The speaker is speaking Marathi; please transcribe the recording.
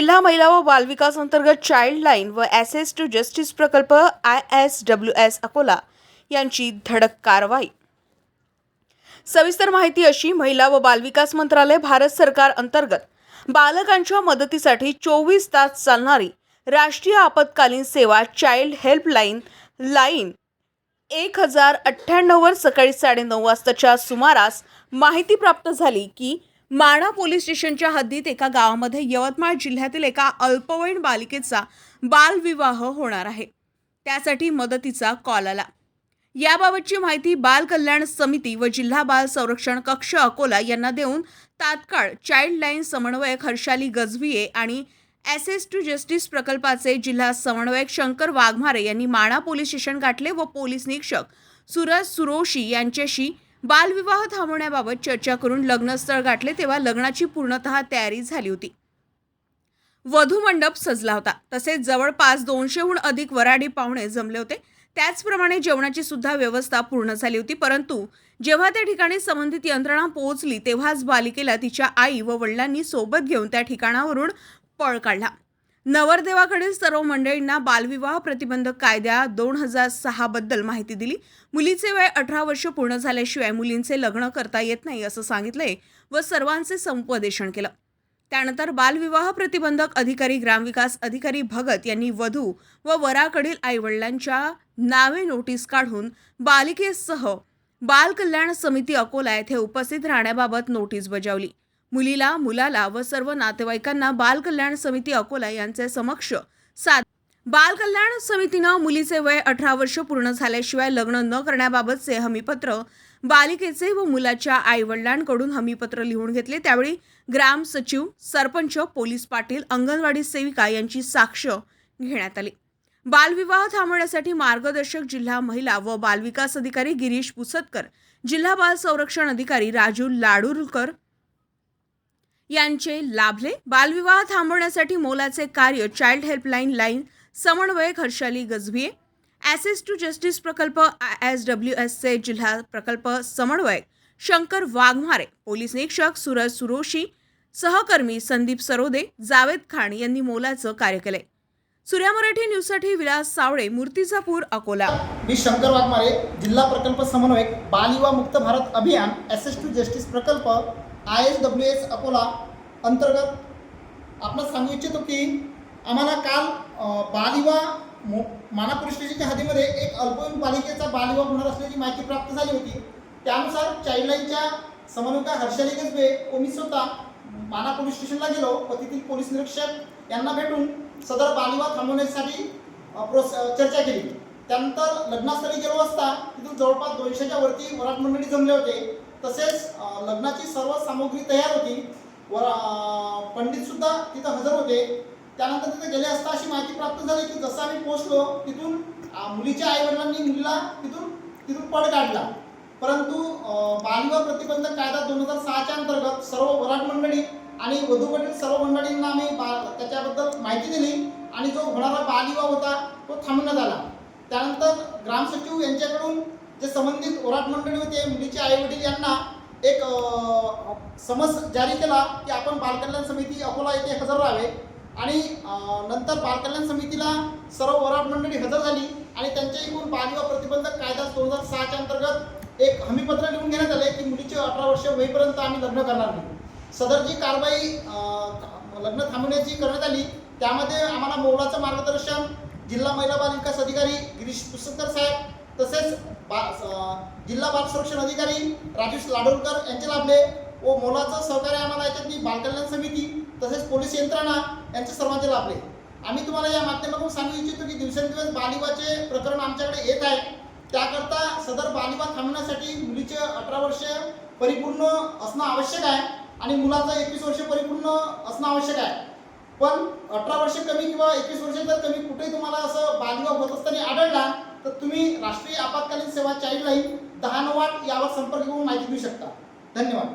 जिल्हा महिला व बालविकास अंतर्गत चाइल्ड लाईन व ॲसेस टू जस्टिस प्रकल्प I S W S Akola यांची धडक कारवाई. सविस्तर माहिती अशी महिला व बालविकास मंत्रालय भारत सरकार अंतर्गत बालकांच्या मदतीसाठी चोवीस तास चालणारी राष्ट्रीय आपत्कालीन सेवा चाइल्ड हेल्पलाईन लाईन एक हजार अठ्ठ्याण्णववर सकाळी साडेनऊ वाजताच्या सुमारास माहिती प्राप्त झाली की माणा पोलीस स्टेशनच्या हद्दीत एका गावामध्ये यवतमाळ जिल्ह्यातील एका अल्पवयीन बालिकेचा बालविवाह होणार आहे. त्यासाठी मदतीचा कॉल आला. याबाबतची माहिती बाल कल्याण समिती व जिल्हा बाल संरक्षण कक्ष अकोला यांना देऊन तात्काळ चाइल्ड लाईन समन्वयक हर्षाली गजविये आणि एस टू जस्टिस प्रकल्पाचे जिल्हा समन्वयक शंकर वाघमारे यांनी माणा पोलीस स्टेशन गाठले व पोलीस निरीक्षक सुरज सुरोशी यांच्याशी बालविवाह थांबवण्याबाबत चर्चा करून लग्नस्थळ गाठले तेव्हा लग्नाची पूर्णतः तयारी झाली होती. वधू मंडप सजला होता. तसेच जवळपास दोनशेहून अधिक वराडी पाहुणे जमले होते. त्याचप्रमाणे जेवणाची सुद्धा व्यवस्था पूर्ण झाली होती. परंतु जेव्हा त्या ठिकाणी संबंधित यंत्रणा पोहोचली तेव्हाच बालिकेला तिच्या आई व वडिलांनी सोबत घेऊन त्या ठिकाणावरून पळ काढला. नवरदेवाकडील सर्व मंडळींना बालविवाह प्रतिबंधक कायद्या दोन हजार सहा बद्दल माहिती दिली. मुलीचे वय अठरा वर्ष पूर्ण झाल्याशिवाय मुलींचे लग्न करता येत नाही असं सांगितलंय व सर्वांचे समुपदेशन केलं. त्यानंतर बालविवाह प्रतिबंधक अधिकारी ग्रामविकास अधिकारी भगत यांनी वधू व वराकडील आईवडिलांच्या नावे नोटीस काढून बालिकेसह बाल कल्याण समिती अकोला येथे उपस्थित राहण्याबाबत नोटीस बजावली. मुलीला मुलाला व सर्व नातेवाईकांना बालकल्याण समिती अकोला यांचे समक्ष सात बालकल्याण समितीनं मुलीचे वय अठरा वर्ष पूर्ण झाल्याशिवाय लग्न न करण्याबाबतचे हमीपत्र बालिकेचे व मुलाच्या आईवडिलांकडून हमीपत्र लिहून घेतले. त्यावेळी ग्राम सचिव सरपंच पोलीस पाटील अंगणवाडी सेविका यांची साक्ष घेण्यात आली. बालविवाह थांबवण्यासाठी मार्गदर्शक जिल्हा महिला व बालविकास अधिकारी गिरीश पुसतकर जिल्हा बाल संरक्षण अधिकारी राजू लाडूरकर यांचे लाभले. बालविवाह थांबवण्यासाठी मोलाचे कार्य चाइल्ड हेल्पलाईन लाईन समन्वयक Harshali Gajbhiye. Access to justice प्रकल्प एस डब्ल्यू एसचे जिल्हा प्रकल्प समन्वयक शंकर वाघमारे. पोलीस निरीक्षक सूरज सुरोशी. सहकर्मी संदीप सरोदे. जावेद खान यांनी मोलाचं कार्य केलंय सूर्या मराठी न्यूजसाठी विलास सावळे मूर्तिजापूर अकोला. मी शंकर वाघमारे जिल्हा प्रकल्प समन्वयक बालिवा मुक्त भारत अभियान एस एस टू जस्टिस प्रकल्प I S W S Akola अंतर्गत आपण सांगू इच्छितो की आम्हाला काल अ, बालिवा मो स्टेशनच्या हद्दीमध्ये एक अल्पवयीन बालिकेचा बालिवा होणार असल्याची माहिती प्राप्त झाली होती. त्यानुसार चाइल्डलाईनच्या समन्वयका हर्षाली गजबे व मी स्वतः माना पोलीस स्टेशनला गेलो व तेथील पोलीस निरीक्षक यांना भेटून सदर बालिवा थांबवण्यासाठी प्रोस चर्चा केली. त्यानंतर लग्नास्थळी गेलो असता तिथून जवळपास दोनशेच्या वरती वरात मंडळी जमले होते. तसेच लग्नाची सर्व सामग्री तयार होती. वर पंडितसुद्धा तिथं हजर होते. त्यानंतर तिथे गेले असता अशी माहिती प्राप्त झाली की जसं आम्ही पोहोचलो तिथून मुलीच्या आईवडिलांनी मुलीला तिथून तिथून पड काढला. परंतु बालविवाह प्रतिबंधक कायदा दोन हजार सहाच्या अंतर्गत सर्व वराट मंडळी आणि वधूवरील सर्व मंडळींना आम्ही बा त्याच्याबद्दल माहिती दिली आणि जो होणारा बालविवाह होता तो थांबण्यात आला त्यानंतर ग्रामसचिव यांच्याकडून जे संबंधित वराट मंडळी होते मुलीचे आईवडील यांना एक समज जारी केला की आपण बालकल्याण समिती अकोला येथे हजर राहावे. आणि नंतर बालकल्याण समितीला सर्व वराट मंडळी हजर झाली आणि त्यांच्या एकूण बालविवाह प्रतिबंधक कायदा दोन हजार सहाच्या अंतर्गत एक हमीपत्र लिहून घेण्यात आले की मुलीचे अठरा वर्ष होईपर्यंत आम्ही लग्न करणार नाही. सदर जी कारवाई लग्न थांबवण्याची करण्यात आली त्यामध्ये आम्हाला मोलाचं मार्गदर्शन जिल्हा महिला बाल विकास अधिकारी गिरीश पुस्तकर साहेब तसेच बा जिल्हा बाल संरक्षण अधिकारी राजेश लाडोलकर यांचे लाभले व मोलाचं सहकार्य आम्हाला याच्यातली बालकल्याण समिती तसेच पोलीस यंत्रणा यांचे सर्वांचे लाभले. आम्ही तुम्हाला या माध्यमातून सांगू इच्छितो की दिवसेंदिवस बालिवाचे प्रकरण आमच्याकडे येत आहे. त्याकरता सदर बालिका थांबवण्यासाठी मुलीचे अठरा वर्ष परिपूर्ण असणं आवश्यक आहे आणि मुलाचं एकवीस वर्ष परिपूर्ण असणं आवश्यक आहे. पण अठरा वर्ष कमी किंवा एकवीस वर्ष जर कमी कुठेही तुम्हाला असं बालिका होत असताना आढळला तर तुम्ही राष्ट्रीय आपत्कालीन सेवा चाईल्ड लाईन दहा नऊ आठ यावर संपर्क करून माहिती देऊ शकता. धन्यवाद.